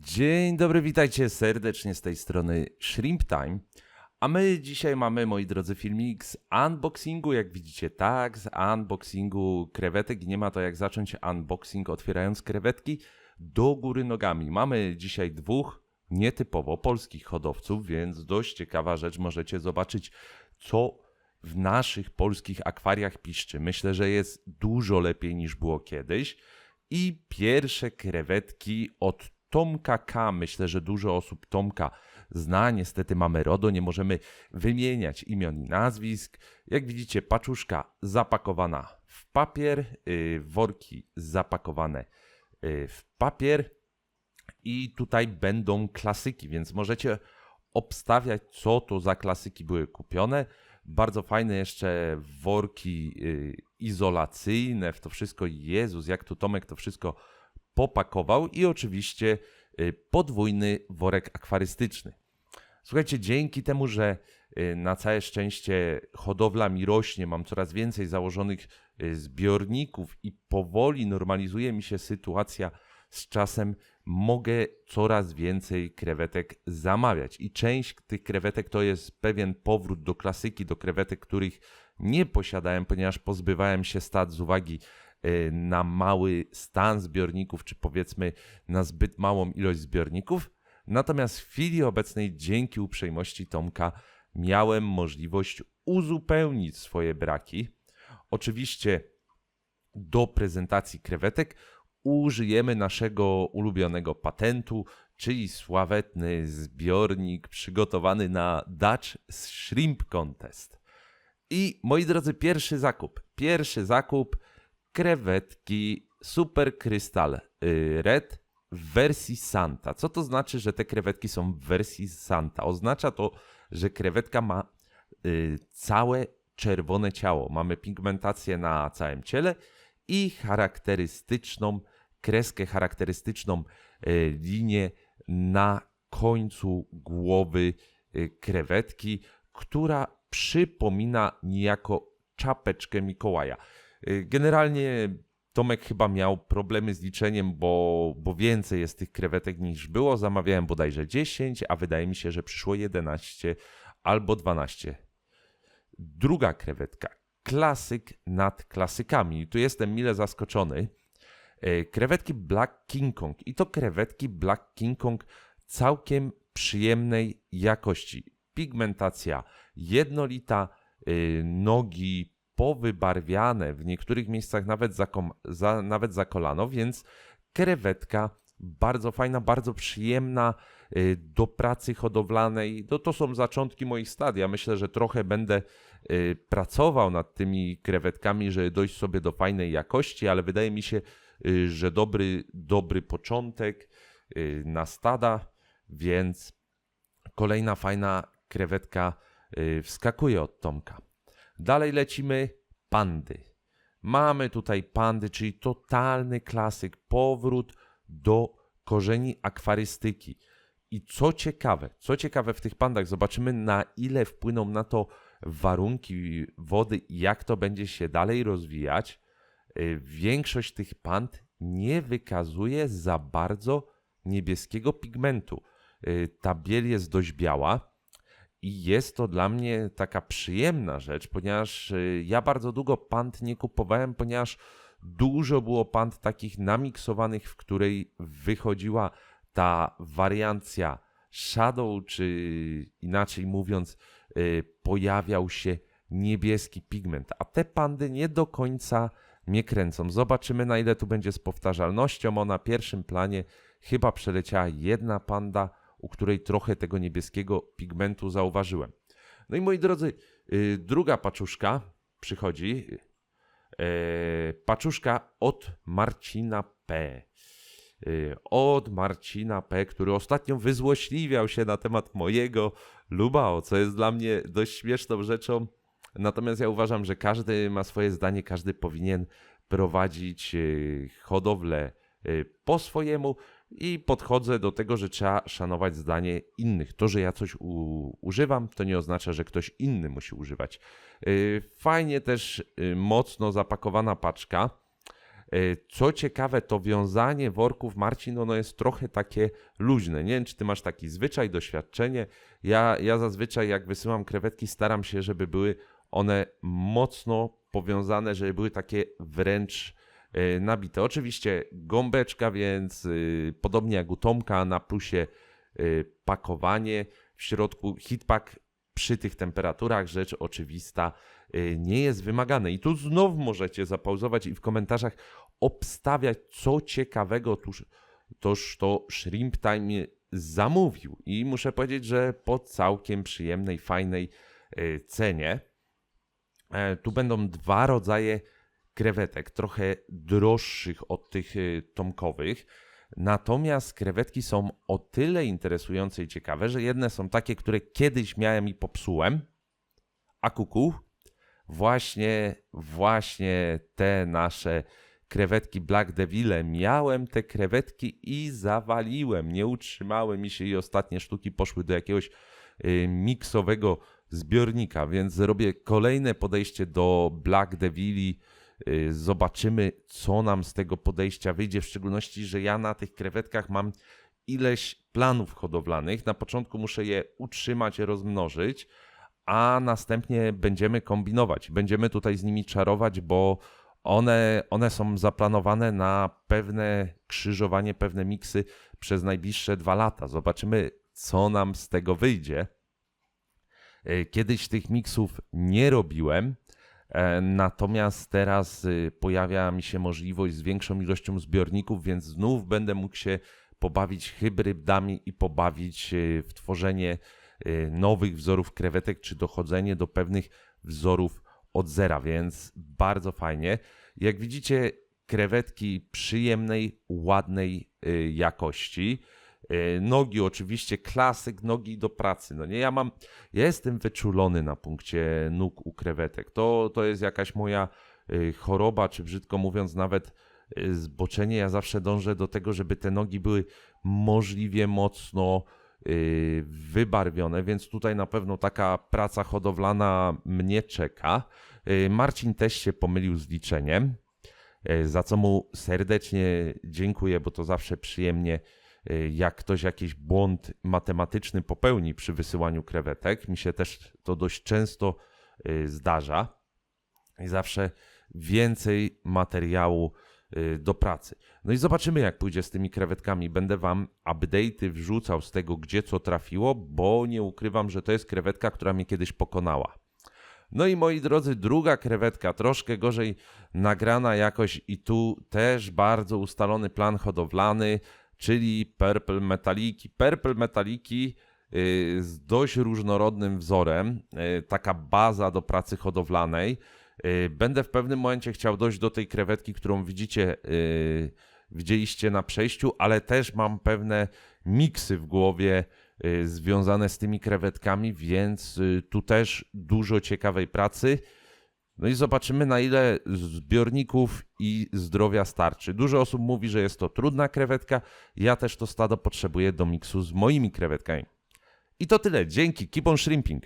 Dzień dobry, witajcie serdecznie z tej strony Shrimp Time. A my dzisiaj mamy, moi drodzy, filmik z unboxingu, jak widzicie, tak, z unboxingu krewetek nie ma to jak zacząć unboxing otwierając krewetki do góry nogami. Mamy dzisiaj dwóch nietypowo polskich hodowców, więc dość ciekawa rzecz, możecie zobaczyć, co w naszych polskich akwariach piszczy. Myślę, że jest dużo lepiej niż było kiedyś. I pierwsze krewetki od Tomka K. Myślę, że dużo osób Tomka zna. Niestety mamy RODO, nie możemy wymieniać imion i nazwisk. Jak widzicie, paczuszka zapakowana w papier, yy, worki zapakowane yy, w papier i tutaj będą klasyki, więc możecie obstawiać, co to za klasyki były kupione. Bardzo fajne jeszcze worki yy, izolacyjne, w to wszystko. Jezus, jak tu Tomek to wszystko popakował i oczywiście y, podwójny worek akwarystyczny. Słuchajcie, dzięki temu, że y, na całe szczęście hodowla mi rośnie, mam coraz więcej założonych y, zbiorników i powoli normalizuje mi się sytuacja z czasem, mogę coraz więcej krewetek zamawiać. I część tych krewetek to jest pewien powrót do klasyki, do krewetek, których nie posiadałem, ponieważ pozbywałem się stad z uwagi na mały stan zbiorników, czy powiedzmy na zbyt małą ilość zbiorników. Natomiast w chwili obecnej, dzięki uprzejmości Tomka, miałem możliwość uzupełnić swoje braki. Oczywiście do prezentacji krewetek użyjemy naszego ulubionego patentu, czyli sławetny zbiornik przygotowany na Dutch Shrimp Contest. I moi drodzy, pierwszy zakup. Pierwszy zakup krewetki Super Crystal y, Red w wersji Santa. Co to znaczy, że te krewetki są w wersji Santa? Oznacza to, że krewetka ma y, całe czerwone ciało. Mamy pigmentację na całym ciele i charakterystyczną kreskę, charakterystyczną y, linię na końcu głowy krewetki, która przypomina niejako czapeczkę Mikołaja. Y, generalnie Tomek chyba miał problemy z liczeniem, bo, bo więcej jest tych krewetek niż było. Zamawiałem bodajże 10, a wydaje mi się, że przyszło 11 albo 12. Druga krewetka. Klasyk nad klasykami. Tu jestem mile zaskoczony. Y, krewetki Black King Kong. I to krewetki Black King Kong całkiem przyjemnej jakości. Pigmentacja jednolita, y, nogi powybarwiane, w niektórych miejscach nawet za, za, nawet za kolano, więc krewetka bardzo fajna, bardzo przyjemna y, do pracy hodowlanej. To, to są zaczątki moich stadii. Ja myślę, że trochę będę y, pracował nad tymi krewetkami, żeby dojść sobie do fajnej jakości, ale wydaje mi się, y, że dobry, dobry początek na stada, więc kolejna fajna krewetka wskakuje od Tomka. Dalej lecimy pandy. Mamy tutaj pandy, czyli totalny klasyk, powrót do korzeni akwarystyki. I co ciekawe, co ciekawe w tych pandach, zobaczymy na ile wpłyną na to warunki wody i jak to będzie się dalej rozwijać. Y, większość tych pand nie wykazuje za bardzo niebieskiego pigmentu. Y, ta biel jest dość biała, i jest to dla mnie taka przyjemna rzecz, ponieważ y, ja bardzo długo pant nie kupowałem, ponieważ dużo było pant takich namiksowanych, w której wychodziła ta wariancja shadow, czy inaczej mówiąc, y, pojawiał się niebieski pigment. A te pandy nie do końca mnie kręcą. Zobaczymy, na ile tu będzie z powtarzalnością. O, na pierwszym planie chyba przeleciała jedna panda u której trochę tego niebieskiego pigmentu zauważyłem. No i moi drodzy, y, druga paczuszka przychodzi. E, paczuszka od Marcina P. Y, od Marcina P., który ostatnio wyzłośliwiał się na temat mojego Lubao, co jest dla mnie dość śmieszną rzeczą. Natomiast ja uważam, że każdy ma swoje zdanie, każdy powinien prowadzić y, hodowlę po swojemu i podchodzę do tego, że trzeba szanować zdanie innych. To, że ja coś używam, to nie oznacza, że ktoś inny musi używać. Y, fajnie też y, mocno zapakowana paczka. E, Co ciekawe, to wiązanie worków, Marcin, ono jest trochę takie luźne. Nie wiem, czy ty masz taki zwyczaj, doświadczenie. Ja, ja zazwyczaj, jak wysyłam krewetki, staram się, żeby były one mocno powiązane, żeby były takie wręcz nabite. Oczywiście gąbeczka, więc y, podobnie jak u Tomka na plusie y, pakowanie w środku hitpack przy tych temperaturach rzecz oczywista y, nie jest wymagane. I tu znów możecie zapauzować i w komentarzach obstawiać, co ciekawego tuż, toż to Shrimp Time zamówił. I muszę powiedzieć, że po całkiem przyjemnej, fajnej cenie. E, Tu będą dwa rodzaje krewetek, trochę droższych od tych y, tomkowych. Natomiast krewetki są o tyle interesujące i ciekawe, że jedne są takie, które kiedyś miałem i popsułem, a kuku, właśnie, właśnie te nasze krewetki Black Devile, miałem te krewetki i zawaliłem, nie utrzymały mi się i ostatnie sztuki poszły do jakiegoś y, miksowego zbiornika, więc robię kolejne podejście do Black Devili. Y, Zobaczymy, co nam z tego podejścia wyjdzie, w szczególności, że ja na tych krewetkach mam ileś planów hodowlanych. Na początku muszę je utrzymać, rozmnożyć, a następnie będziemy kombinować. Będziemy tutaj z nimi czarować, bo one, one są zaplanowane na pewne krzyżowanie, pewne miksy przez najbliższe dwa lata. Zobaczymy, co nam z tego wyjdzie. E, Kiedyś tych miksów nie robiłem, natomiast teraz y, pojawia mi się możliwość z większą ilością zbiorników, więc znów będę mógł się pobawić hybrydami i pobawić y, w tworzenie y, nowych wzorów krewetek, czy dochodzenie do pewnych wzorów od zera, więc bardzo fajnie. Jak widzicie, krewetki przyjemnej, ładnej jakości. Y, Nogi oczywiście klasyk, nogi do pracy. No nie, ja mam, ja jestem wyczulony na punkcie nóg u krewetek. To, to jest jakaś moja y, choroba, czy brzydko mówiąc nawet y, zboczenie. Ja zawsze dążę do tego, żeby te nogi były możliwie mocno wybarwione, więc tutaj na pewno taka praca hodowlana mnie czeka. Marcin też się pomylił z liczeniem, za co mu serdecznie dziękuję, bo to zawsze przyjemnie jak ktoś jakiś błąd matematyczny popełni przy wysyłaniu krewetek. Mi się też to dość często y, zdarza i zawsze więcej materiału y, do pracy. No i zobaczymy, jak pójdzie z tymi krewetkami. Będę Wam update'y wrzucał z tego, gdzie co trafiło, bo nie ukrywam, że to jest krewetka, która mnie kiedyś pokonała. No i moi drodzy, druga krewetka, troszkę gorzej nagrana jakoś i tu też bardzo ustalony plan hodowlany, czyli Purple Metaliki. Purple Metaliki y, z dość różnorodnym wzorem, y, taka baza do pracy hodowlanej. Y, Będę w pewnym momencie chciał dojść do tej krewetki, którą widzicie, widzieliście na przejściu, ale też mam pewne miksy w głowie związane z tymi krewetkami, więc tu też dużo ciekawej pracy. No i zobaczymy, na ile zbiorników i zdrowia starczy. Dużo osób mówi, że jest to trudna krewetka. Ja też to stado potrzebuję do miksu z moimi krewetkami. I to tyle. Dzięki. Keep on shrimping.